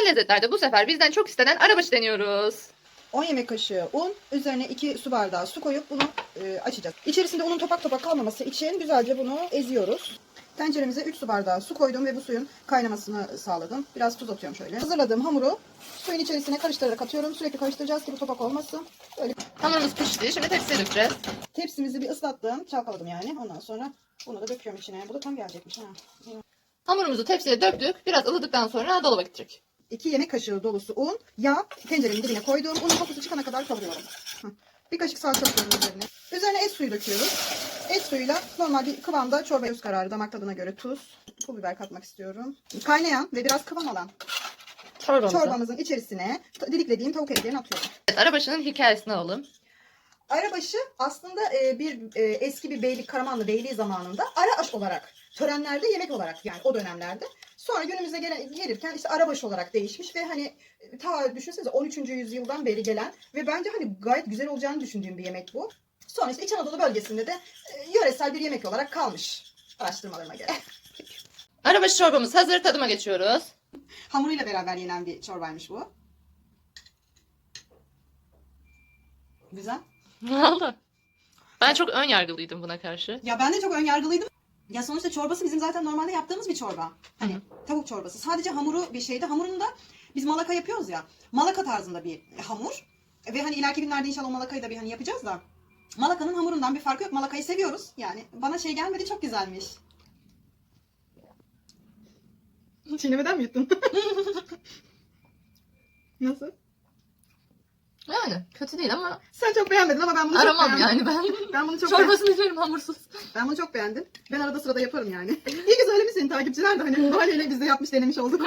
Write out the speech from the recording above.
Güzel lezzetlerde bu sefer bizden çok istenen arabaşı deniyoruz. 10 yemek kaşığı un, üzerine 2 su bardağı su koyup bunu e, açacağız. İçerisinde unun topak topak kalmaması için güzelce bunu eziyoruz. Tenceremize 3 su bardağı su koydum ve bu suyun kaynamasını sağladım. Biraz tuz atıyorum şöyle. Hazırladığım hamuru suyun içerisine karıştırarak atıyorum. Sürekli karıştıracağız ki bu topak olmasın. Böyle Hamurumuz pişti. Şimdi tepsiye dökeceğiz. tepsimizi bir ıslattım, çalkaladım yani. Ondan sonra bunu da döküyorum içine. Bu da tam gelecekmiş ha. Hamurumuzu tepsiye döktük. Biraz ılıdıktan sonra dolaba gidecek. 2 yemek kaşığı dolusu un, yağ tencerenin dibine koydum. Unun kokusu çıkana kadar kavuruyorum. Bir kaşık salça atıyorum üzerine. Üzerine et suyu döküyoruz. Et suyuyla normal bir kıvamda çorba göz kararı damak tadına göre tuz, pul biber katmak istiyorum. Kaynayan ve biraz kıvam alan Çorbamızı. çorbamızın içerisine diliklediğim tavuk etlerini atıyorum. Evet, arabaşının hikayesini alalım. Arabaşı aslında e, bir e, eski bir beylik Karamanlı beyliği zamanında ara aş olarak törenlerde yemek olarak yani o dönemlerde. Sonra günümüze gelen, gelirken işte arabaşı olarak değişmiş ve hani e, ta düşünsenize 13. yüzyıldan beri gelen ve bence hani gayet güzel olacağını düşündüğüm bir yemek bu. Sonra işte İç Anadolu bölgesinde de e, yöresel bir yemek olarak kalmış araştırmalarıma göre. Arabaşı çorbamız hazır. Tadıma geçiyoruz. Hamuruyla beraber yenen bir çorbaymış bu. Güzel. Ne oldu? Ben çok ön yargılıydım buna karşı. Ya ben de çok önyargılıydım. Ya sonuçta çorbası bizim zaten normalde yaptığımız bir çorba. Hani tavuk çorbası. Sadece hamuru bir şeydi. Hamurunu da biz malaka yapıyoruz ya. Malaka tarzında bir hamur. Ve hani ileriki günlerde inşallah malakayı da bir hani yapacağız da. Malakanın hamurundan bir farkı yok. Malakayı seviyoruz. Yani bana şey gelmedi çok güzelmiş. Çiğnemeden mi yuttun? Nasıl? Yani kötü değil ama Sen çok beğenmedin ama ben bunu çok aramam beğendim. yani ben. Ben bunu çok beğendim. Çorbasını içerim hamursuz. Ben bunu çok beğendim. Ben arada sırada yaparım yani. İyi ki söylemişsin takipçiler de hani bu haliyle biz de yapmış denemiş olduk.